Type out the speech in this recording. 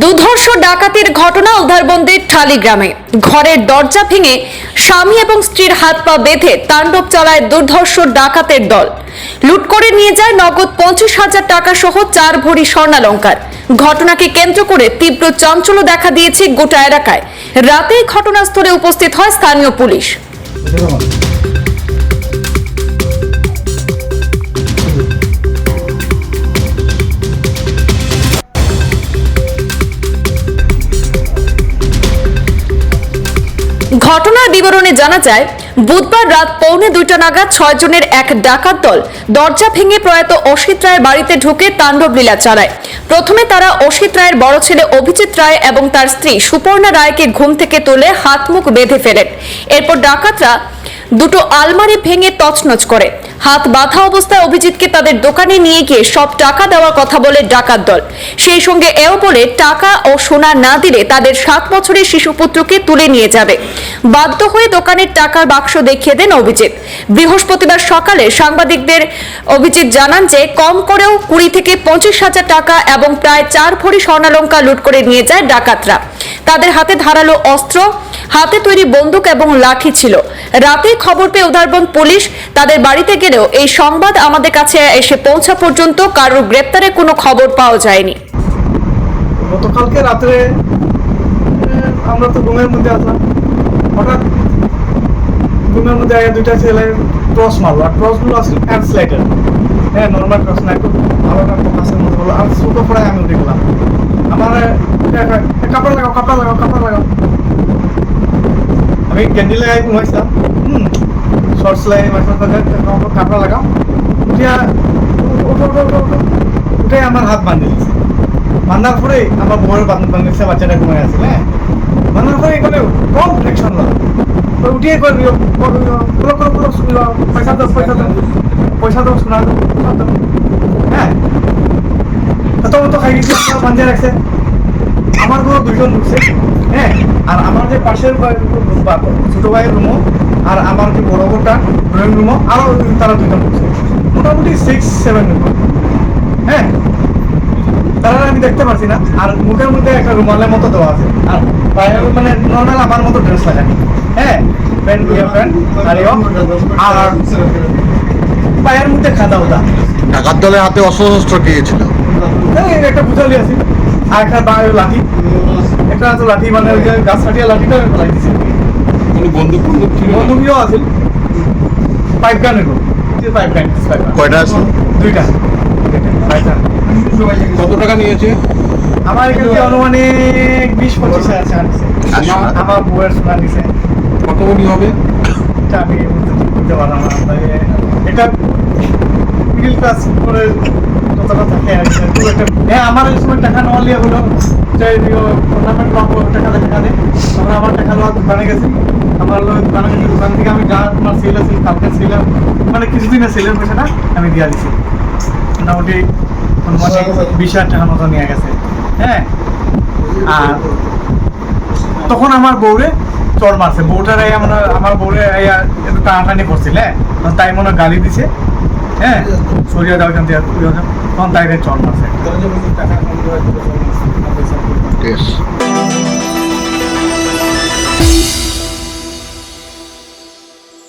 দুধর্ষ ডাকাতির ঘটনা উদ্ধারবন্দির ঠালিগ্রামে। ঘরের দরজা ভেঙে স্বামী এবং স্ত্রীর হাত পা বেঁধে তাণ্ডব চালায় দুর্ধর্ষ ডাকাতের দল। লুট করে নিয়ে যায় নগদ পঞ্চাশ হাজার টাকা সহ চার ভরি স্বর্ণালঙ্কার। ঘটনাকে কেন্দ্র করে তীব্র চাঞ্চল্য দেখা দিয়েছে গোটা এলাকায়। রাতেই ঘটনাস্থলে উপস্থিত হয় স্থানীয় পুলিশ। ঘটনার বিবরণে জানা যায়, বুধবার রাত পৌনে দুইটা নাগাদ ছয় জনের এক ডাকাত দল দরজা ভেঙে প্রয়াত অসিত রায়ের বাড়িতে ঢুকে তাণ্ডব লীলা চালায়। প্রথমে তারা অসিত রায়ের বড় ছেলে অভিজিৎ রায় এবং তার স্ত্রী সুপর্ণা রায়কে ঘুম থেকে তুলে হাত মুখ বেঁধে ফেলেন এরপর ডাকাতরা দুটো আলমারি ভেঙে তছনছ করে। হাত বাঁধা অবস্থায় অভিজিৎকে তাদের দোকানে নিয়ে গিয়ে সব টাকা দেওয়ার কথা বলে ডাকাত দল। সেই সঙ্গে এও বলে, টাকা ও সোনা না দিলে তাদের সাত বছরের শিশুপুত্রকে তুলে নিয়ে যাবে। বাধ্য হয়ে দোকানের টাকার বাক্স দেখিয়ে দেন অভিজিৎ। বৃহস্পতিবার সকালে সাংবাদিকদের অভিজিৎ জানান যে, কম করেও কুড়ি থেকে পঁচিশ হাজার টাকা এবং প্রায় চার ভরি স্বর্ণালঙ্কা লুট করে নিয়ে যায় ডাকাতরা। তাদের হাতে ধারালো অস্ত্র, হাতে তৈরি বন্দুক এবং লাঠি ছিল। রাতে খবর পেয়ে উদারবন পুলিশ তাদের বাড়িতে গেলেও এই সংবাদ আমাদের কাছে এসে পৌঁছা পর্যন্ত কারোর গ্রেপ্তারের কোনো খবর পাওয়া যায়নি। গতকালকে রাত্রে আমরা তো ঘুমের মধ্যে আসলাম হঠাৎ ঘুমের মধ্যে আগে দুইটা ছেলে টস মারলো, আর টসগুলো আসলে ট্রান্সলেটার হ্যাঁ নর্মাল টস না একটু ভালো না কাছের মধ্যে বলো আর ছোটো পড়ায় আমি গেলাম। আমার কাপড় লাগাও কাপড় লাগাও কাপড় লাগাও। আমি ক্যান্ডি লাগাই ঘুমাইছিলাম। হুম শর্টস লাগাই মাঝে মাঝে কাপড় লাগাও। উঠিয়া, উঠো আমার হাত বাঁধে দিয়েছে বান্ধার পরে আমার বউয়ের বান্ধব বান্ধবছে বাচ্চাটা ঘুমাই আছে হ্যাঁ বান্ধার পরে এখানে কম ফ্লেকশন হলো উঠিয়ে করে দিও পুরো পুরো পুরো পয়সা দাও পয়সা দাও পয়সা দাও শোনা দাও হ্যাঁ তো তো খাই দিচ্ছে বান্ধে রাখছে আমার কোনো দুজন ঢুকছে হ্যাঁ আর আমার যে পাশের ছোট ভাইয়ের রুমও আর আমার যে বড় বোনটা ড্রয়িং রুমও আরও তারা দুজন ঢুকছে মোটামুটি সিক্স সেভেন হ্যাঁ? তারা আমি দেখতে পাচ্ছি না। আর মুখের মধ্যে একটা রুমালের মতো দেওয়া আছে। আর পায়ের মানে নর্মাল আমার মতো ড্রেস লাগানি হ্যাঁ? প্যান্ট ইয়ে প্যান্ট আর আর পায়ের মধ্যে খাদা ওদা ডাকাত দলের হাতে অস্ত্র পেয়েছিল একটা বুঝালি আছে। আর একটা লাঠি। একটা লাঠি মানে গাছ কাটিয়া লাঠিটা আমি দিছি কোনো বন্দুক বন্দুক ছিল? বন্ধুকিও আছে। পাইপ গান এগুলো পাইপ গান কয়টা আছে? দুইটা। কত টাকা নিয়েছে? আমার এখানে অনুমানিক বিশ পঁচিশ হাজার? আমার বউয়ের সোনা নিছে। কত কোটি হবে? এটা আমি বুঝতে পারলাম না। এটা মিডিল ক্লাস করে কতটা থাকে আর একটা হ্যাঁ আমার ওই সময় টাকা নেওয়া লিয়ে হলো। যে টুর্নামেন্ট পাবো টাকা দে টাকা দে আমার টাকা নেওয়া দোকানে গেছি। দোকানে দোকান থেকে আমি যা তোমার সেল আছে কালকে ছিলাম মানে কিছুদিনের সেলের পয়সাটা আমি দিয়ে দিছি। মোটামুটি মানে বিশ হাজার টাকার মতো নিয়ে গেছে। হ্যাঁ? আর তখন আমার বউরে চর মারছে। বউটার এই আমরা আমার বউরে এই একটু টানাটানি করছিল হ্যাঁ তাই মনে গালি দিছে। হ্যাঁ? সরিয়ে দাও এখান থেকে তখন তাই চড় মারছে।